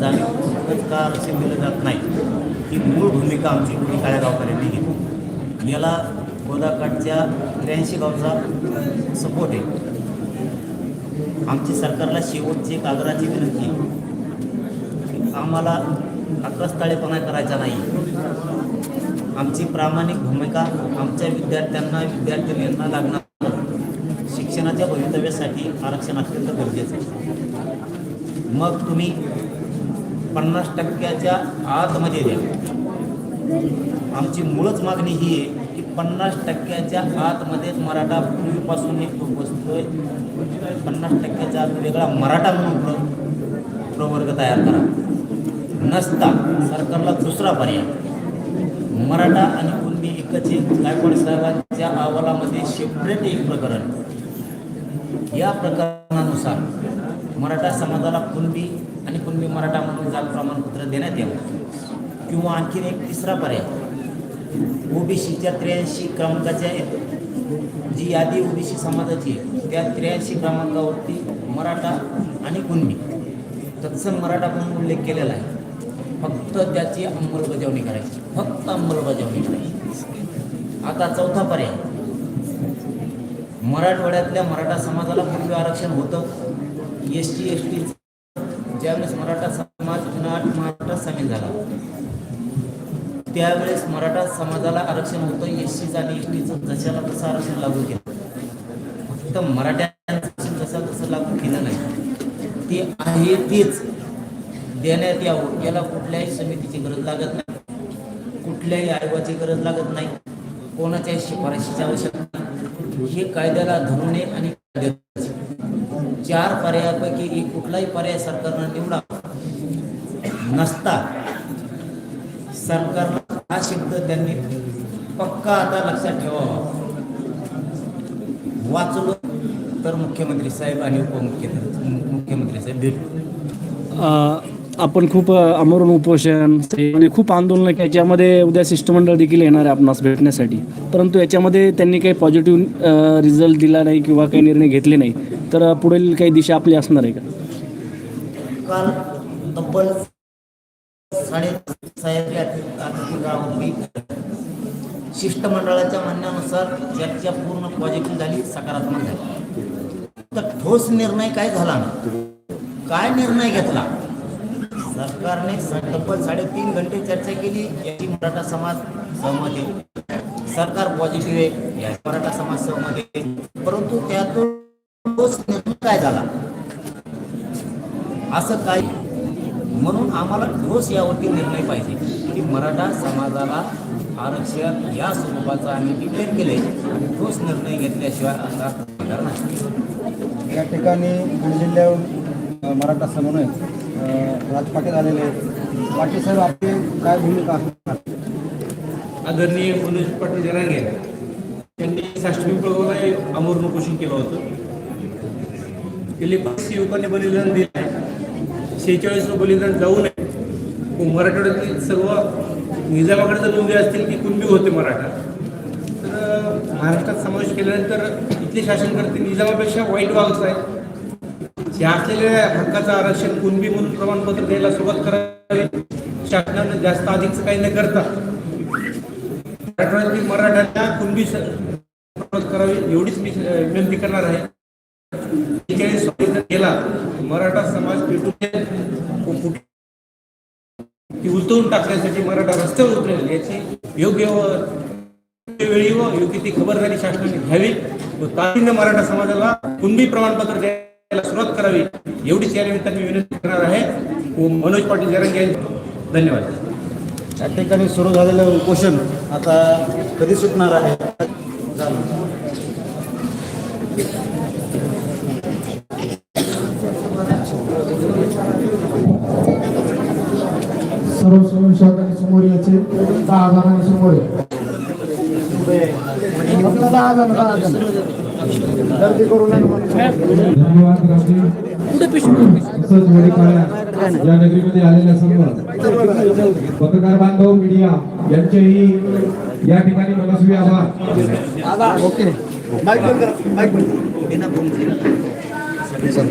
जाणीव का आरक्षण दिलं जात नाही. ही मूळ भूमिका आमची कुणी काळ्या गावकऱ्यांनी घेतली. याला गोदाकाठच्या त्र्याऐंशी गावचा सपोर्ट आहे. आमची सरकारला शेवटची एक आग्रहाची विनंती की आम्हाला अकस्थाळेपणा करायचा नाही. आमची प्रामाणिक भूमिका आमच्या विद्यार्थ्यांना विद्यार्थिनींना लागणार शिक्षणाच्या भवितव्यासाठी आरक्षण अत्यंत गरजेचं आहे. मग तुम्ही पन्नास टक्क्याच्या आतमध्ये द्या. आमची मूळच मागणी ही आहे की पन्नास टक्क्याच्या आतमध्येच मराठा पूर्वीपासून एक बसतोय पन्नास टक्क्याच्या आत वेगळा मराठा म्हणून प्र प्रवर्ग तयार करा. नसता सरकारला दुसरा पर्याय. मराठा आणि कुणबी एकच गायकवाड साहेबांच्या अहवालामध्ये सेपरेट एक प्रकरण. या प्रकरणानुसार मराठा समाजाला कुणबी आणि कुणबी मराठा म्हणून जात प्रमाणपत्र देण्यात यावं? किंवा आणखीन एक तिसरा पर्याय ओबीसीच्या त्र्याऐंशी क्रमांकाच्या जी यादी ओबीसी समाजाची आहे त्या त्र्याऐंशी क्रमांकावरती मराठा आणि कुणबी. तत्सम मराठा म्हणून उल्लेख केलेला आहे. फक्त त्याची अंमलबजावणी करायची. फक्त अंमलबजावणी करायची. आता चौथा पर्याय. मराठवाड्यातल्या मराठा समाजाला पूर्वी आरक्षण होतं? एस टी एस टी ज्यावेळेस मराठा समाज उन्हाळ मराठा सामील झाला त्यावेळेस मराठा समाजाला आरक्षण होतं एस सीचं आणि एस टीचं जशाला तसं आरक्षण लागू केलं. फक्त मराठ्यांचं जसं तसं लागू केलं नाही. ते आहे तेच. देण्यात यावं याला कुठल्याही समितीची गरज लागत नाही. कुठल्याही आयोगाची गरज लागत नाही. कोणाच्याही शिफारशीची आवश्यकता नाही. हे कायद्याला धरून आणि कायद्याची चार पर्यायापैकी एक कुठलाही पर्याय सरकारनं निवडा. नसता. सरकारला हा शब्द त्यांनी पक्का आता लक्षात ठेवावा. वाचलो तर मुख्यमंत्री साहेब आणि उपमुख्यमंत्री मुख्यमंत्री साहेब भेटू. आपण खूप आमरण उपोषण आणि खूप आंदोलन याच्यामध्ये उद्या शिष्टमंडळ देखील येणार आहे आपणास भेटण्यासाठी. परंतु याच्यामध्ये त्यांनी काही पॉझिटिव्ह रिझल्ट दिला नाही किंवा काही निर्णय घेतले नाही. तर पुढील काही दिशा आपली असणार आहे का? तब्बल शिष्टमंडळाच्या म्हणण्यानुसार चर्चा पूर्ण पॉझिटिव्ह झाली सकारात्मक झाली. तर ठोस निर्णय काय झाला ना? काय निर्णय घेतला? सरकारने तब्बल साडेतीन घंटे चर्चा केली याची मराठा समाज सहमत. आहे सरकार पॉझिटिव्ह आहे या मराठा समाज सहमत आहे. परंतु त्यातून ठोस निर्णय काय झाला? असं काय म्हणून आम्हाला ठोस यावरती निर्णय पाहिजे की मराठा समाजाला आरक्षण या स्वरूपाचा आम्ही डिक्लेअर केले ठोस निर्णय घेतल्याशिवाय असा होणार नाही. या ठिकाणी बीड जिल्ह्याहून अ, मराठा समन्वय अ, राज पाटील आलेले आहेत. पाटील साहेब आपली काय भूमिका असणार? आदरणीय मनोज पाटील जरांगे त्यांनी साष्टमी प्रभावाला अमोर उपोषण केलं होतं. गेली पाच युवकांनी बलिदान दिले आहे शेहेचाळीस बलिदान जाऊ नये. मराठवाड्यातील सर्व निजामाकडे जर नोंदी असतील की कुणबी होते मराठा? तर महाराष्ट्रात समावेश केल्यानंतर इथले शासनकर्ते निजामापेक्षा वाईट वागत आहे जे असलेल्या हक्काचं आरक्षण कुणबी म्हणून प्रमाणपत्र द्यायला सुरुवात करावी शासनानं जास्त अधिकचं काही न करता मराठवाड्यातील मराठ्यांना कुणबी करावी एवढीच मी विनंती करणार आहे. गेला मराठा समाज पेटून ती उलटवून टाकण्यासाठी मराठा रस्त्यावर उतरेल याची योग्य वेळी व योग्य ती खबरदारी शासनाने घ्यावी व तातडीने मराठा समाजाला कुणबी प्रमाणपत्र द्यायला सुरुवात करावी एवढीच या निमित्ताने मी विनंती करणार आहे. व मनोज पाटील जरंगे धन्यवाद. त्या ठिकाणी सुरू झालेलं उपोषण आता कधी सुटणार आहे? सर्व स्वयंसेवकांनी समोर यायचे. दहा जणांनी समोर. दहा जण दहा जण गर्दी करू नये धन्यवाद रामजी या नगरीमध्ये आलेल्या सर्व पत्रकार बांधव मीडिया यांचेही या ठिकाणी मनस्वी आभार. Okay. Michael Michael. Inabong sila. Sabi sa